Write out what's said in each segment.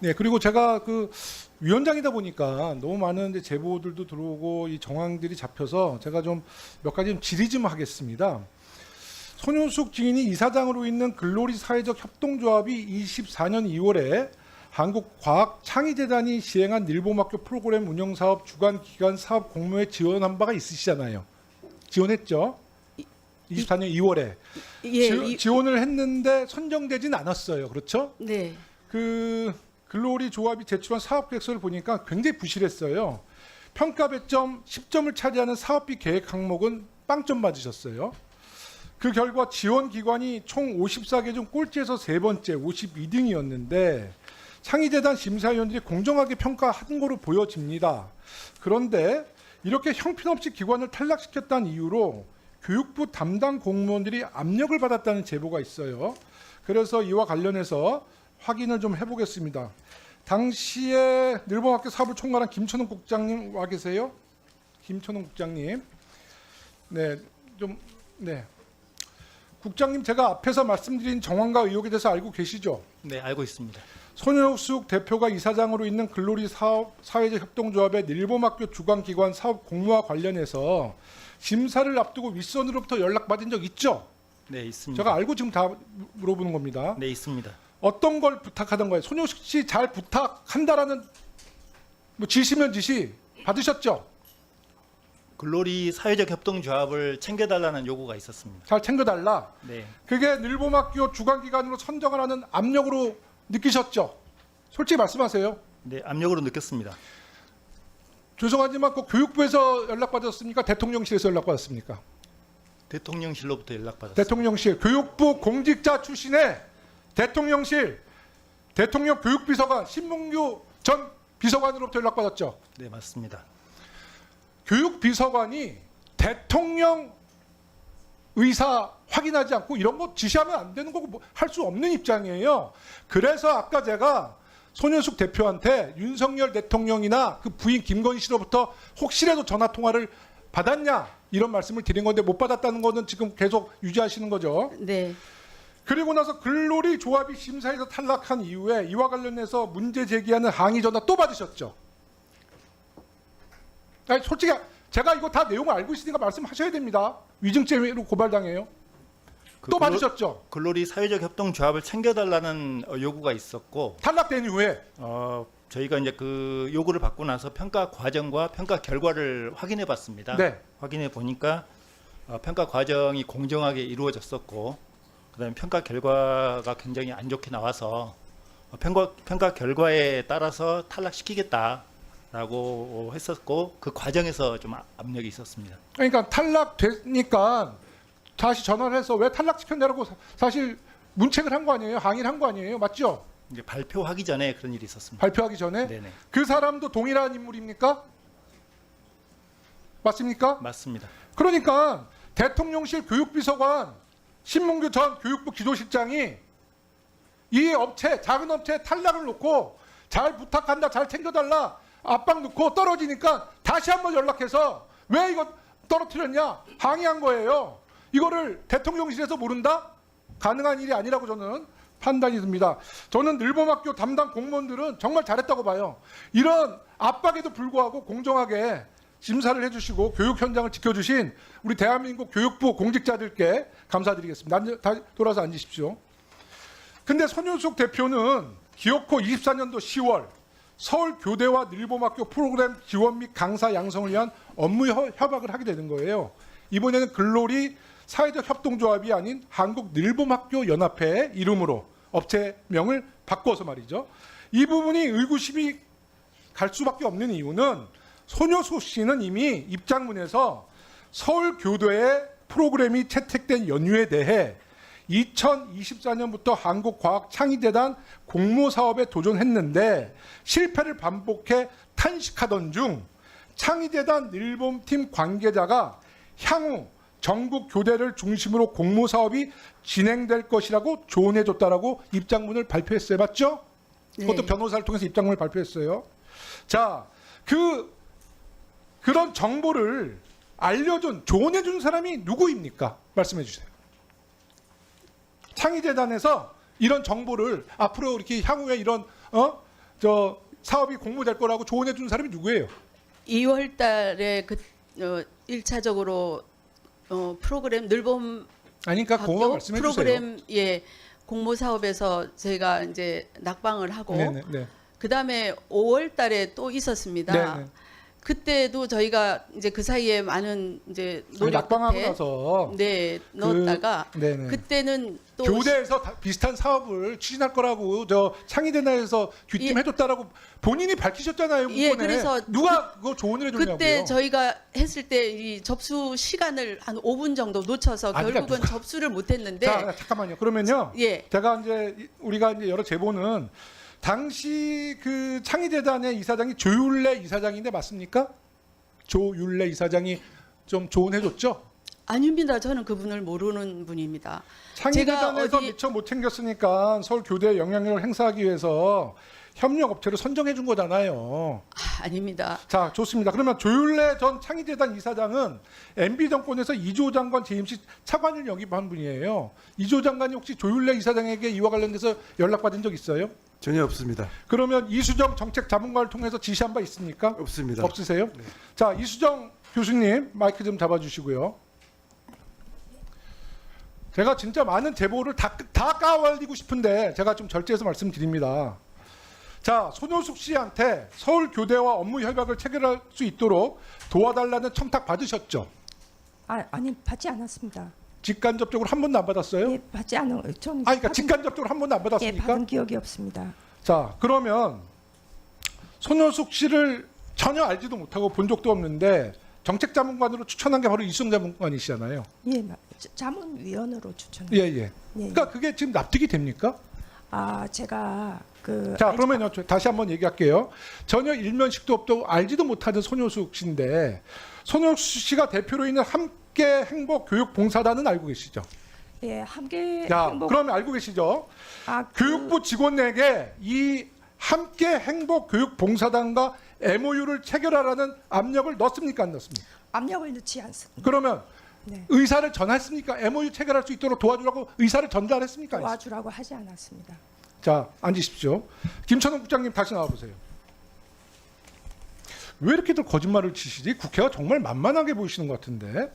네, 그리고 제가 그 위원장이다 보니까 너무 많은 이제 제보들도 들어오고 이 정황들이 잡혀서 제가 좀 몇 가지 좀 질의 좀 하겠습니다. 손효숙 증인이 이사장으로 있는 글로리 사회적 협동조합이 24년 2월에 한국과학창의재단이 시행한 일본학교 프로그램 운영사업 주관 기관 사업 공모에 지원한 바가 있으시잖아요. 지원했죠? 24년 2월에 예, 이- 지원을 했는데 선정되진 않았어요. 그렇죠? 네. 그 글로리 조합이 제출한 사업 계획서를 보니까 굉장히 부실했어요. 평가 배점 10점을 차지하는 사업비 계획 항목은 빵점 맞으셨어요. 그 결과 지원 기관이 총 54개 중 꼴찌에서 세 번째 52등이었는데 창의재단 심사위원들이 공정하게 평가한 거로 보여집니다. 그런데 이렇게 형편없이 기관을 탈락시켰다는 이유로 교육부 담당 공무원들이 압력을 받았다는 제보가 있어요. 그래서 이와 관련해서 확인을 좀 해보겠습니다. 당시에 늘봉학교 사업을 총괄한 김천웅 국장님 와 계세요? 김천웅 국장님. 네, 좀 네. 국장님 제가 앞에서 말씀드린 정황과 의혹에 대해서 알고 계시죠? 네, 알고 있습니다. 손효숙 대표가 이사장으로 있는 글로리 사업 사회적 협동조합의 일본학교 주관기관 사업 공모와 관련해서 심사를 앞두고 윗선으로부터 연락받은 적 있죠? 네, 있습니다. 제가 알고 지금 다 물어보는 겁니다. 네, 있습니다. 어떤 걸 부탁하던 거예요? 손효숙 씨잘 부탁한다라는 뭐 지시면 지시 받으셨죠? 글로리 사회적 협동조합을 챙겨달라는 요구가 있었습니다. 잘 챙겨달라. 네, 그게 늘봄학교 주관기관으로 선정을 하는 압력으로 느끼셨죠? 솔직히 말씀하세요. 네, 압력으로 느꼈습니다. 죄송하지만 그 교육부에서 연락받았습니까? 대통령실에서 연락받았습니까? 대통령실로부터 연락받았습니다. 대통령실 교육부 공직자 출신의 대통령실 대통령 교육비서관 신문규 전 비서관으로부터 연락받았죠. 네, 맞습니다. 교육비서관이 대통령 의사 확인하지 않고 이런 거 지시하면 안 되는 거고 뭐 할수 없는 입장이에요. 그래서 아까 제가 손현숙 대표한테 윤석열 대통령이나 그 부인 김건희 씨로부터 혹시라도 전화 통화를 받았냐 이런 말씀을 드린 건데 못 받았다는 거는 지금 계속 유지하시는 거죠. 네. 그리고 나서 글로리 조합이 심사에서 탈락한 이후에 이와 관련해서 문제 제기하는 항의 전화 또 받으셨죠. 아니, 솔직히 제가 이거 다 내용을 알고 있으니까 말씀하셔야 됩니다. 위증죄로 고발당해요. 그 또 글로- 받으셨죠. 글로리 사회적 협동 조합을 챙겨달라는 어, 요구가 있었고, 탈락된 이후에 어, 저희가 이제 그 요구를 받고 나서 평가 과정과 평가 결과를 확인해 봤습니다. 네. 확인해 보니까 어, 평가 과정이 공정하게 이루어졌었고, 그다음에 평가 결과가 굉장히 안 좋게 나와서 어, 평가 평가 결과에 따라서 탈락시키겠다라고 했었고, 그 과정에서 좀 아- 압력이 있었습니다. 그러니까 탈락되니까 다시 전화를 해서 왜 탈락시켰냐고 사- 사실 문책을 한 거 아니에요? 항의를 한 거 아니에요? 맞죠? 이제 발표하기 전에 그런 일이 있었습니다. 발표하기 전에 네네 그 사람도 동일한 인물입니까? 맞습니까? 맞습니다. 그러니까 대통령실 교육비서관 신문규 전 교육부 기조실장이 이 업체 작은 업체 탈락을 놓고 잘 부탁한다 잘 챙겨달라 압박 넣고 떨어지니까 다시 한번 연락해서 왜 이거 떨어뜨렸냐 항의한 거예요. 이거를 대통령실에서 모른다? 가능한 일이 아니라고 저는 판단이 듭니다. 저는 늘봄학교 담당 공무원들은 정말 잘했다고 봐요. 이런 압박에도 불구하고 공정하게 심사를 해주시고 교육 현장을 지켜주신 우리 대한민국 교육부 공직자들께 감사드리겠습니다. 다 돌아서 앉으십시오. 근데 손윤숙 대표는 기어코 24년도 10월 서울 교대와 늘봄학교 프로그램 지원 및 강사 양성을 위한 업무 협- 협약을 하게 되는 거예요. 이번에는 글로리 사회적 협동조합이 아닌 한국 늘봄학교 연합회의 이름으로 업체명을 바꿔서 말이죠. 이 부분이 의구심이 갈 수밖에 없는 이유는 손효수 씨는 이미 입장문에서 서울 교대의 프로그램이 채택된 연유에 대해 2024년부터 한국과학창의재단 공모 사업에 도전했는데 실패를 반복해 탄식하던 중 창의재단 일본팀 관계자가 향후 전국 교대를 중심으로 공모 사업이 진행될 것이라고 조언해 줬다라고 입장문을 발표했어요. 맞죠? 그것도 네. 변호사를 통해서 입장문을 발표했어요. 자, 그 그런 정보를 알려준 조언해준 사람이 누구입니까? 말씀해 주세요. 창의재단에서 이런 정보를 앞으로 이렇게 향후에 이런 어 저 사업이 공모될 거라고 조언해 준 사람이 누구예요? 2월 달에 그 어, 1차적으로 어, 프로그램 늘봄 아니 그러니까 공모 말씀해 주세요. 프로그램 예 공모 사업에서 저희가 이제 낙방을 하고 네네 네. 그다음에 5월 달에 또 있었습니다. 네네. 그때도 저희가 이제 그 사이에 많은 이제 노력 낙방하고 끝에 나서 네 넣었다가 네네. 그 때는 또 교대에서 다 비슷한 사업을 추진할 거라고 저 창의대나에서 귀띔해줬다라고 본인이 밝히셨잖아요. 예, 문건에. 그래서 누가 그거 조언을 해줬냐고요. 그때 저희가 했을 때 이 접수 시간을 한 5분 정도 놓쳐서 아, 그러니까 결국은 접수를 못 했는데 자 잠깐만요. 그러면요. 예 제가 이제 이- 우리가 이제 여러 제보는 당시 그 창의재단의 이사장이 조율래 이사장인데 맞습니까? 조율래 이사장이 좀 조언해줬죠. 아닙니다. 저는 그분을 모르는 분입니다. 창의재단에서 어디- 미처 못 챙겼으니까 서울 교대 영향력을 행사하기 위해서 협력 업체를 선정해 준 거잖아요. 아, 아닙니다. 자, 좋습니다. 그러면 조율래 전 창의재단 이사장은 MB 정권에서 이조 장관 재임 시 차관을 역임한 분이에요. 이조 장관이 혹시 조율래 이사장에게 이와 관련돼서 연락받은 적 있어요? 전혀 없습니다. 그러면 이수정 정책 자문관을 통해서 지시한 바 있습니까? 없습니다. 없으세요? 자, 이수정 교수님 마이크 좀 잡아주시고요. 제가 진짜 많은 제보를 다, 다 까발리고 싶은데 제가 좀 절제해서 말씀드립니다. 자, 손효숙 씨한테 서울 교대와 업무 협약을 체결할 수 있도록 도와달라는 청탁 받으셨죠? 아, 아니 받지 않았습니다. 직간접적으로 한 번도 안 받았어요? 예, 받지 않은 전 아, 그러니까 받은, 직간접적으로 한 번도 안 예, 받았습니까? 받은 기억이 없습니다. 자, 그러면 손효숙 씨를 전혀 알지도 못하고 본 적도 없는데 정책자문관으로 추천한 게 바로 이수정 자문관이시잖아요. 예, 마- 자- 자문위원으로 추천. 예, 예. 예. 그러니까 그게 지금 납득이 됩니까? 아, 제가 그 자, 그러면요. 저 다시 한번 얘기할게요. 전혀 일면식도 없고 알지도 못하는 손효숙 씨인데 손효숙 씨가 대표로 있는 함께 행복 교육 봉사단은 알고 계시죠? 예, 함께 자, 행복 그러면 알고 계시죠? 아, 그- 교육부 직원에게 이 함께 행복 교육 봉사단과 MOU를 체결하라는 압력을 넣습니까 안 넣습니까? 압력을 넣지 않습니다. 그러면 네. 의사를 전했습니까? MOU 체결할 수 있도록 도와주라고 의사를 전달했습니까? 도와주라고 하지 않았습니다. 자, 앉으십시오. 김천웅 국장님 다시 나와 보세요. 왜 이렇게들 거짓말을 치시지? 국회가 정말 만만하게 보이시는 것 같은데.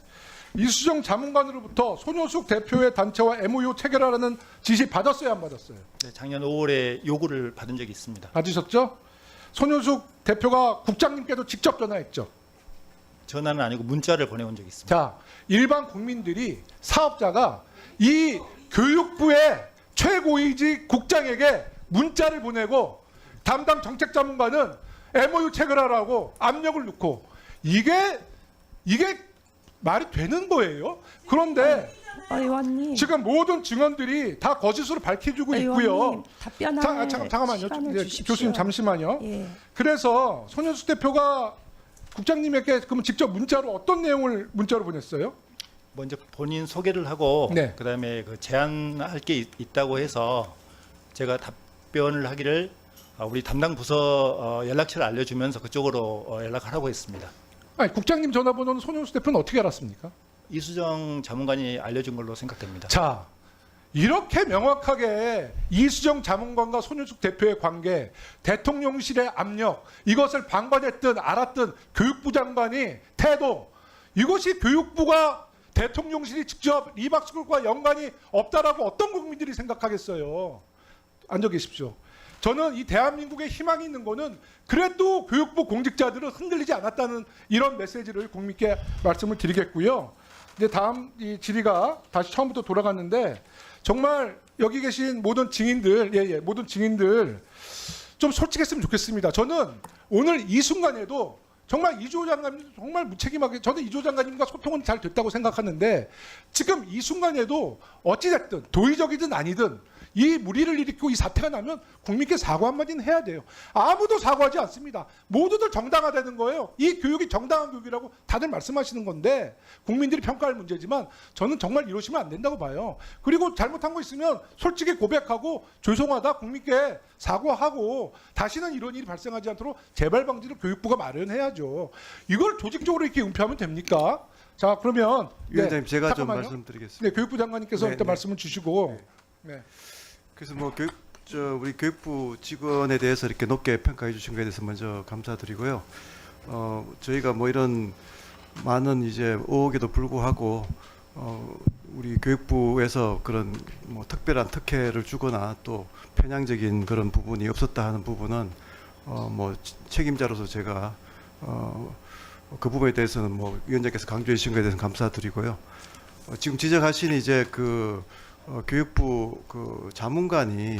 이수정 자문관으로부터 손효숙 대표의 단체와 MOU 체결하라는 지시 받았어요, 안 받았어요? 네, 작년 5월에 요구를 받은 적이 있습니다. 받으셨죠? 손효숙 대표가 국장님께도 직접 전화했죠. 전화는 아니고 문자를 보내온 적이 있습니다. 자, 일반 국민들이 사업자가 이 교육부의 최고위직 국장에게 문자를 보내고 담당 정책 자문관은 MOU 체결하라고 압력을 넣고 이게 이게 말이 되는 거예요. 그런데 의원님, 지금 모든 증언들이 다 거짓으로 밝혀주고 있고요. 의원님 답변할 자, 아, 잠깐, 잠깐만요. 시간을 예, 주십시오. 교수님 잠시만요. 예, 그래서 손현숙 대표가 국장님에게 그럼 직접 문자로 어떤 내용을 문자로 보냈어요? 먼저 본인 소개를 하고 네. 그다음에 그 제안할 게 있- 있다고 해서 제가 답변을 하기를 아, 우리 담당 부서 어, 연락처를 알려주면서 그쪽으로 어, 연락하라고 했습니다. 아니 국장님 전화번호는 손현숙 대표는 어떻게 알았습니까? 이수정 자문관이 알려준 걸로 생각됩니다. 자 이렇게 명확하게 이수정 자문관과 손윤숙 대표의 관계, 대통령실의 압력 이것을 방관했든 알았든 교육부 장관이 태도 이것이 교육부가 대통령실이 직접 리박스쿨과 연관이 없다라고 어떤 국민들이 생각하겠어요. 앉아 계십시오. 저는 이 대한민국에 희망이 있는 거는 그래도 교육부 공직자들은 흔들리지 않았다는 이런 메시지를 국민께 말씀을 드리겠고요. 이제 다음 이 질의가 다시 처음부터 돌아갔는데 정말 여기 계신 모든 증인들, 예, 예, 모든 증인들 좀 솔직했으면 좋겠습니다. 저는 오늘 이 순간에도 정말 이조 장관님 정말 무책임하게 저는 이조 장관님과 소통은 잘 됐다고 생각하는데 지금 이 순간에도 어찌됐든 도의적이든 아니든 이 무리를 일으키고 이 사태가 나면 국민께 사과 한마디는 해야 돼요. 아무도 사과하지 않습니다. 모두들 정당화되는 거예요. 이 교육이 정당한 교육이라고 다들 말씀하시는 건데 국민들이 평가할 문제지만 저는 정말 이러시면 안 된다고 봐요. 그리고 잘못한 거 있으면 솔직히 고백하고 죄송하다 국민께 사과하고 다시는 이런 일이 발생하지 않도록 재발 방지를 교육부가 마련해야죠. 이걸 조직적으로 이렇게 은폐하면 됩니까? 자 그러면 위원장님 네, 제가 좀 잠깐만요. 말씀드리겠습니다. 네, 교육부 장관님께서 네, 일단 네. 말씀을 주시고 네. 그래서 뭐 교육 저 우리 교육부 직원에 대해서 이렇게 높게 평가해 주신 것에 대해서 먼저 감사드리고요. 어, 저희가 뭐 이런 많은 이제 의혹에도 불구하고 어, 우리 교육부에서 그런 뭐 특별한 특혜를 주거나 또 편향적인 그런 부분이 없었다 하는 부분은 어, 뭐 치- 책임자로서 제가 어, 그 부분에 대해서는 뭐 위원장께서 강조해 주신 것에 대해서 감사드리고요. 어, 지금 지적하신 이제 그 어, 교육부 그 자문관이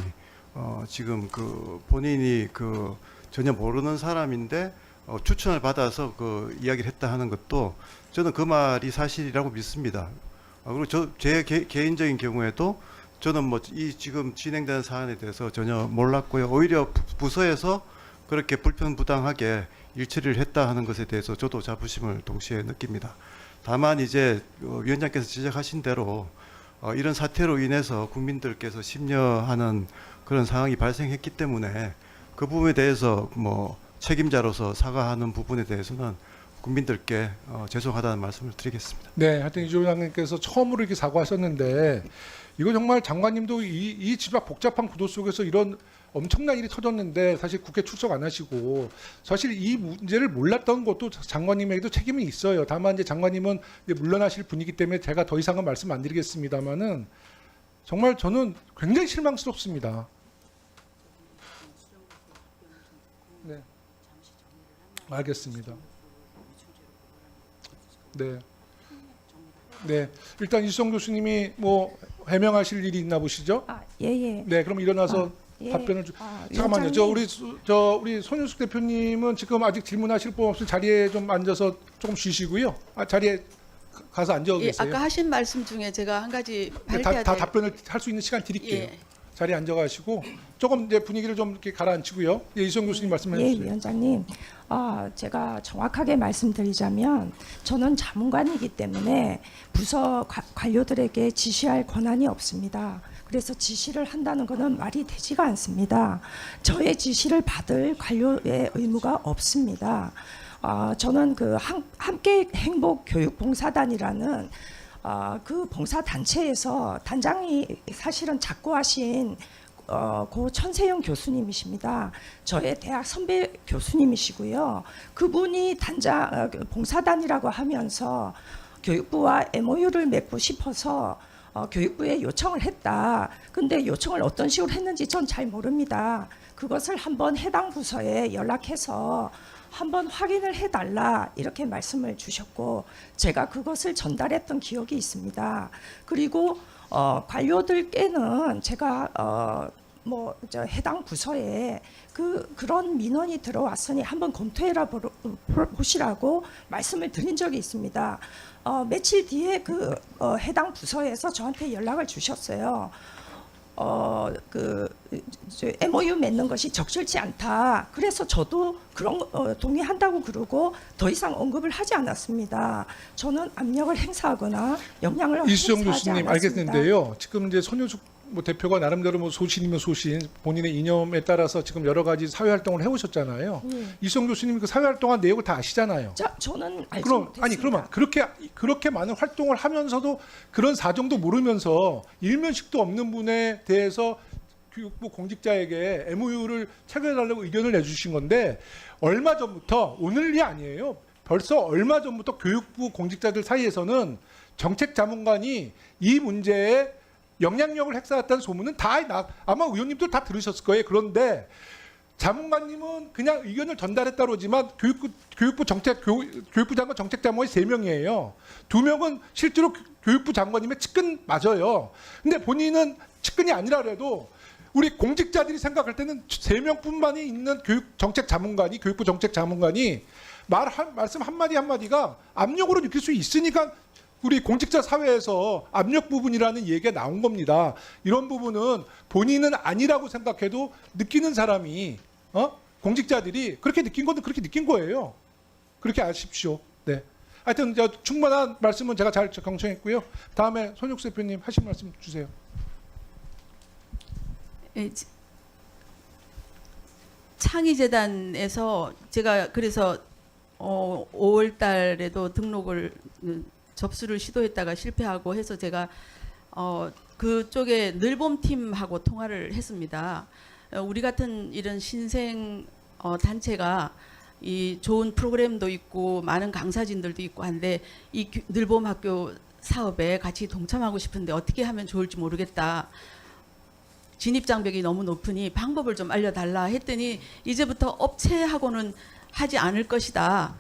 어, 지금 그 본인이 그 전혀 모르는 사람인데 어, 추천을 받아서 그 이야기를 했다 하는 것도 저는 그 말이 사실이라고 믿습니다. 어, 그리고 저 제 개인적인 경우에도 저는 뭐 이 지금 진행되는 사안에 대해서 전혀 몰랐고요. 오히려 부- 부서에서 그렇게 불편부당하게 일처리를 했다 하는 것에 대해서 저도 자부심을 동시에 느낍니다. 다만 이제 어, 위원장께서 지적하신 대로 어, 이런 사태로 인해서 국민들께서 심려하는 그런 상황이 발생했기 때문에 그 부분에 대해서 뭐 책임자로서 사과하는 부분에 대해서는 국민들께 어, 죄송하다는 말씀을 드리겠습니다. 네, 하여튼 이조 장관님께서 처음으로 이렇게 사과하셨는데 이거 정말 장관님도 이, 이 집합 복잡한 구도 속에서 이런 엄청난 일이 터졌는데 사실 국회 출석 안 하시고 사실 이 문제를 몰랐던 것도 장관님에게도 책임이 있어요. 다만 이제 장관님은 이제 물러나실 분이기 때문에 제가 더 이상은 말씀 안 드리겠습니다만은 정말 저는 굉장히 실망스럽습니다. 네, 알겠습니다. 네. 네. 일단 이수정 교수님이 뭐 해명하실 일이 있나 보시죠? 아, 예, 예. 네. 그럼 일어나서 예. 답변을 주. 아, 잠깐만요. 위원장님. 저 우리 수- 저 우리 손윤숙 대표님은 지금 아직 질문하실 분 없으면 자리에 좀 앉아서 조금 쉬시고요. 아, 자리에 가- 가서 앉아 예, 계세요. 아까 하신 말씀 중에 제가 한 가지 네, 밝혀야 다, 다 될 답변을 할 수 있는 시간 드릴게요. 예. 자리에 앉아가시고 조금 이제 분위기를 좀 이렇게 가라앉히고요. 예, 이수정 교수님 말씀해 예, 주세요. 위원장님. 아, 제가 정확하게 말씀드리자면 저는 자문관이기 때문에 부서 관- 관료들에게 지시할 권한이 없습니다. 그래서 지시를 한다는 것은 말이 되지가 않습니다. 저의 지시를 받을 관료의 의무가 없습니다. 아, 저는 그 한- 함께 행복 교육 봉사단이라는 아, 그 봉사 단체에서 단장이 사실은 작고하신 어, 고 천세영 교수님이십니다. 저의 대학 선배 교수님이시고요. 그분이 단장 어, 그 봉사단이라고 하면서 교육부와 MOU를 맺고 싶어서 어, 교육부에 요청을 했다. 근데 요청을 어떤 식으로 했는지 전 잘 모릅니다. 그것을 한번 해당 부서에 연락해서 한번 확인을 해달라 이렇게 말씀을 주셨고 제가 그것을 전달했던 기억이 있습니다. 그리고 어, 관료들께는 제가 어, 뭐 저 해당 부서에 그 그런 민원이 들어왔으니 한번 검토해라 보러- 보시라고 말씀을 드린 적이 있습니다. 어, 며칠 뒤에 그 어, 해당 부서에서 저한테 연락을 주셨어요. 어, 그 저, MOU 맺는 것이 적절치 않다. 그래서 저도 그런 거, 어, 동의한다고 그러고 더 이상 언급을 하지 않았습니다. 저는 압력을 행사하거나 영향을 이수정 행사하지 교수님 않았습니다. 알겠는데요. 지금 이제 손효숙 뭐 대표가 나름대로 뭐 소신이면 소신 본인의 이념에 따라서 지금 여러 가지 사회 활동을 해오셨잖아요. 예. 이수정 교수님이 그 사회 활동한 내용을 다 아시잖아요. 자, 저는 알지 그럼 못했습니다. 아니 그러면 그렇게 그렇게 많은 활동을 하면서도 그런 사정도 모르면서 일면식도 없는 분에 대해서 교육부 공직자에게 MOU를 체결해달라고 의견을 내주신 건데 얼마 전부터 오늘이 아니에요. 벌써 얼마 전부터 교육부 공직자들 사이에서는 정책 자문관이 이 문제에 영향력을 행사했다는 소문은 다 나, 아마 의원님도 다 들으셨을 거예요. 그런데 자문관님은 그냥 의견을 전달했다 그러지만 교육부, 교육부 정책 교, 교육부 장관 정책 자문이 세 명이에요. 두 명은 실제로 교- 교육부 장관님의 측근 맞아요. 근데 본인은 측근이 아니라 그래도 우리 공직자들이 생각할 때는 세 명뿐만이 있는 교육 정책 자문관이 교육부 정책 자문관이 말 한, 말씀 한 마디 한 마디가 압력으로 느낄 수 있으니까 우리 공직자 사회에서 압력 부분이라는 얘기가 나온 겁니다. 이런 부분은 본인은 아니라고 생각해도 느끼는 사람이 어? 공직자들이 그렇게 느낀 것도 그렇게 느낀 거예요. 그렇게 아십시오. 네. 하여튼 저 충분한 말씀은 제가 잘 경청했고요. 다음에 손육 대표님 하실 말씀 주세요. 예, 지- 창의재단에서 제가 그래서 어, 5월 달에도 등록을 음, 접수를 시도했다가 실패하고 해서 제가 어, 그쪽에 늘봄 팀하고 통화를 했습니다. 어, 우리 같은 이런 신생 어, 단체가 이 좋은 프로그램도 있고 많은 강사진들도 있고 한데 이 규- 늘봄 학교 사업에 같이 동참하고 싶은데 어떻게 하면 좋을지 모르겠다. 진입 장벽이 너무 높으니 방법을 좀 알려달라 했더니 이제부터 업체하고는 하지 않을 것이다.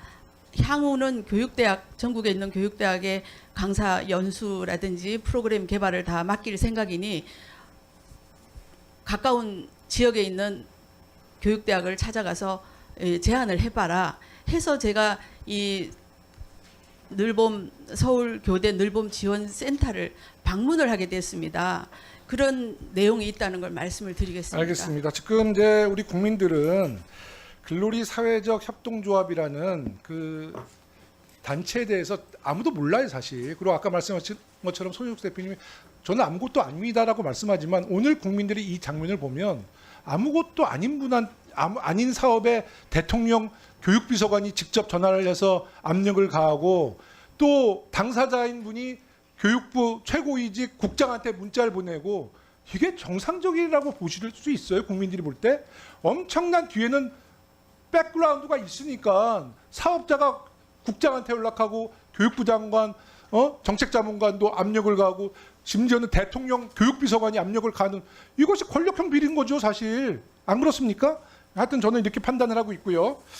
향후는 교육대학 전국에 있는 교육대학의 강사 연수라든지 프로그램 개발을 다 맡길 생각이니 가까운 지역에 있는 교육대학을 찾아가서 예, 제안을 해봐라 해서 제가 이 늘봄 서울 교대 늘봄 지원 센터를 방문을 하게 됐습니다. 그런 내용이 있다는 걸 말씀을 드리겠습니다. 알겠습니다. 지금 이제 우리 국민들은 글로리 사회적 협동조합이라는 그 단체에 대해서 아무도 몰라요 사실. 그리고 아까 말씀하신 것처럼 손익 대표님이 저는 아무것도 아닙니다라고 말씀하지만 오늘 국민들이 이 장면을 보면 아무것도 아닌 분한 아무, 아닌 사업에 대통령 교육비서관이 직접 전화를 해서 압력을 가하고 또 당사자인 분이 교육부 최고위직 국장한테 문자를 보내고 이게 정상적이라고 보실 수 있어요 국민들이 볼 때 엄청난 뒤에는 백그라운드가 있으니까 사업자가 국장한테 연락하고 교육부 장관 어 정책자문관도 압력을 가하고 심지어는 대통령 교육비서관이 압력을 가는 이것이 권력형 비리인 거죠 사실 안 그렇습니까? 하여튼 저는 이렇게 판단을 하고 있고요.